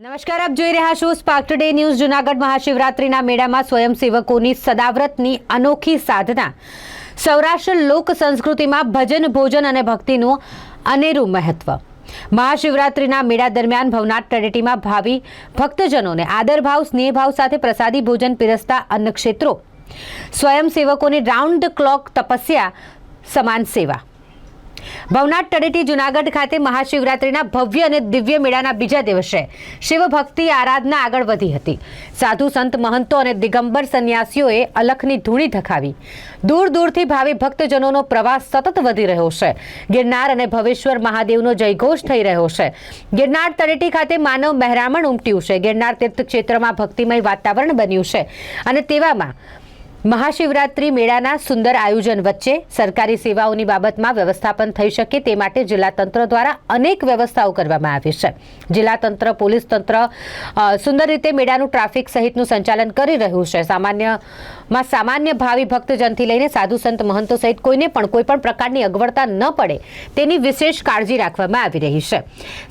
નમસ્કાર, આપ જોઈ રહ્યા છો સ્પાર્ક ટુડે ન્યૂઝ જુનાગઢ મહાશિવરાત્રિના મેળામાં સ્વયંસેવકોની સદાવ્રતની અનોખી સાધના. સૌરાષ્ટ્ર લોક સંસ્કૃતિમાં ભજન, ભોજન અને ભક્તિનું અનેરું મહત્વ. મહાશિવરાત્રિના મેળા દરમિયાન ભવનાથ તળેટીમાં ભાવિ ભક્તજનોને આદરભાવ સ્નેહભાવ સાથે પ્રસાદી ભોજન પીરસતા અન્ન ક્ષેત્રો સ્વયંસેવકોની રાઉન્ડ ધ ક્લોક તપસ્યા સમાન સેવા. ભવનાથ તળેટી જુનાગઢ ખાતે મહાશિવરાત્રિના ભવ્ય અને દિવ્ય મેળાના બીજા દિવસે શિવભક્તિ આરાધના આગળ વધી હતી. સાધુ સંત, મહંતો અને દિગંબર સંન્યાસીઓએ અલખની ધૂણી ધખાવી. દૂર દૂરથી ભાવિ ભક્તજનોનો પ્રવાસ સતત વધી રહ્યો છે. ગિરનાર અને ભવેશ્વર મહાદેવનો જયઘોષ થઈ રહ્યો છે. ગિરનાર તળેટી ખાતે માનવ મહેરામણ ઉમટ્યું છે. ગિરનાર તીર્થ ક્ષેત્રમાં ભક્તિમય વાતાવરણ બન્યું છે અને તેવામાં મહાશિવરાત્રિ મેળાના સુંદર આયોજન વચ્ચે સરકારી સેવાઓની બાબતમાં વ્યવસ્થાપન થઈ શકે તે માટે જિલ્લા તંત્ર દ્વારા અનેક વ્યવસ્થાઓ કરવામાં આવી છે. જિલ્લા તંત્ર, પોલીસ તંત્ર સુંદર રીતે મેળાનું ટ્રાફિક સહિતનું સંચાલન કરી રહ્યું છે. સામાન્યમાં સામાન્ય ભાવિ ભક્તજનથી લઈને સાધુ સંત, મહંતો સહિત કોઈને પણ કોઈ પણ પ્રકારની અગવડતા ન પડે તેની વિશેષ કાળજી રાખવામાં આવી રહી છે.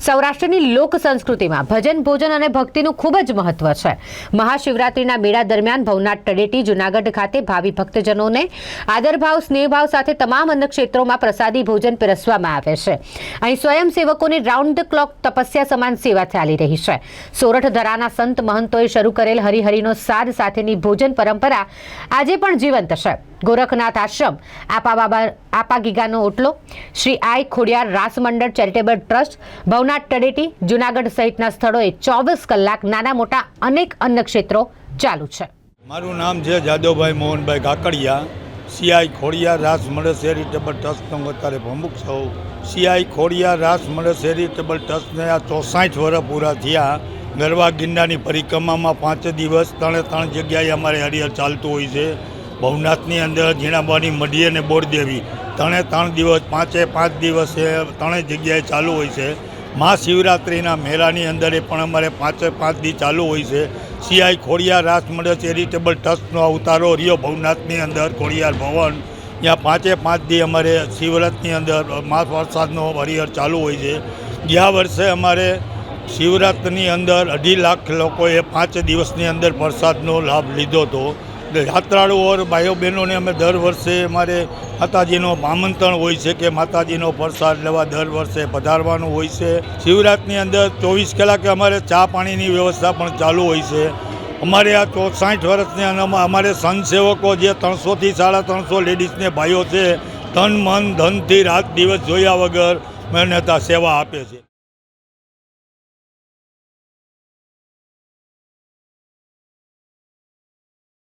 સૌરાષ્ટ્રની લોક સંસ્કૃતિમાં ભજન, ભોજન અને ભક્તિનું ખૂબ જ મહત્વ છે. મહાશિવરાત્રિના મેળા દરમિયાન ભવનાથ તળેટી, જુનાગઢ ખાતે ભાવિ ભક્તજનોને આદરભાવ, સ્નેહભાવ સાથે તમામ અન્ય ક્ષેત્રોમાં પ્રસાદી ભોજન પીરસવામાં આવે છે. અહીં સ્વયંસેવકોની રાઉન્ડ ધ ક્લોક તપસ્યા સમાન સેવા ચાલી રહી છે. સોરઠ ધરાના સંત મહંતોએ શરૂ કરેલ હરિહરિનો સાદ સાથેની ભોજન પરંપરા આજે પણ જીવંત છે. ગોરખનાથ આશ્રમ, આપા બાબા, આપા ગીગાનો ઓટલો, શ્રી આઈ ખોડિયાર રાસ મંડળ ચેરિટેબલ ટ્રસ્ટ, ભવનાથ તળેટી, જુનાગઢ સહિતના સ્થળોએ ચોવીસ કલાક નાના મોટા અનેક અન્ય ક્ષેત્રો ચાલુ છે. મારું નામ છે જાદવભાઈ મોહનભાઈ કાકડિયા. સીઆઈ ખોડિયા રાસ મળે ચેરિટેબલ ટ્રસ્ટનો અત્યારે પ્રમુખ છો સીઆઈ ખોડિયા રાસ મળે ચેરિટેબલ ટ્રસ્ટને આ ચોસાઠ વર્ષ પૂરા થયા. ગરવા ગિરનારની પરિક્રમામાં પાંચ દિવસ ત્રણે ત્રણ જગ્યાએ અમારે હરિહર ચાલતું હોય છે. ભવનાથની અંદર ઝીણાબાની મઢી અને બોરદેવી. ત્રણે ત્રણ દિવસ, પાંચે પાંચ દિવસે ત્રણેય જગ્યાએ ચાલુ હોય છે. મહાશિવરાત્રિના મેળાની અંદર એ પણ અમારે પાંચે પાંચ દી ચાલુ હોય છે. સિવાય ખોડિયાર રાસ મંડળ ચેરિટેબલ ટ્રસ્ટનો અવતારો રહ્યો. ભવનાથની અંદર ખોડિયાર ભવન. ત્યાં પાંચે પાંચ દી અમારે શિવરાતની અંદર માસ વરસાદનો હરિહર ચાલુ હોય છે. ગયા વર્ષે અમારે શિવરાત્રની અંદર અઢી લાખ લોકોએ પાંચ દિવસની અંદર પ્રસાદનો લાભ લીધો હતો. યાત્રાળુઓ ભાઈઓ બહેનોને અમે દર વર્ષે અમારે માતાજીનો આમંત્રણ હોય છે કે માતાજીનો પ્રસાદ લેવા દર વર્ષે પધારવાનું હોય છે. શિવરાતની અંદર ચોવીસ કલાકે અમારે ચા પાણીની વ્યવસ્થા પણ ચાલુ હોય છે. અમારે આ ચોસાઠ વર્ષની અંદરમાં અમારે સંતસેવકો જે ત્રણસોથી સાડા ત્રણસો લેડીઝને ભાઈઓ છે તન મન, ધનથી રાત દિવસ જોયા વગર મહેનતા સેવા આપે છે.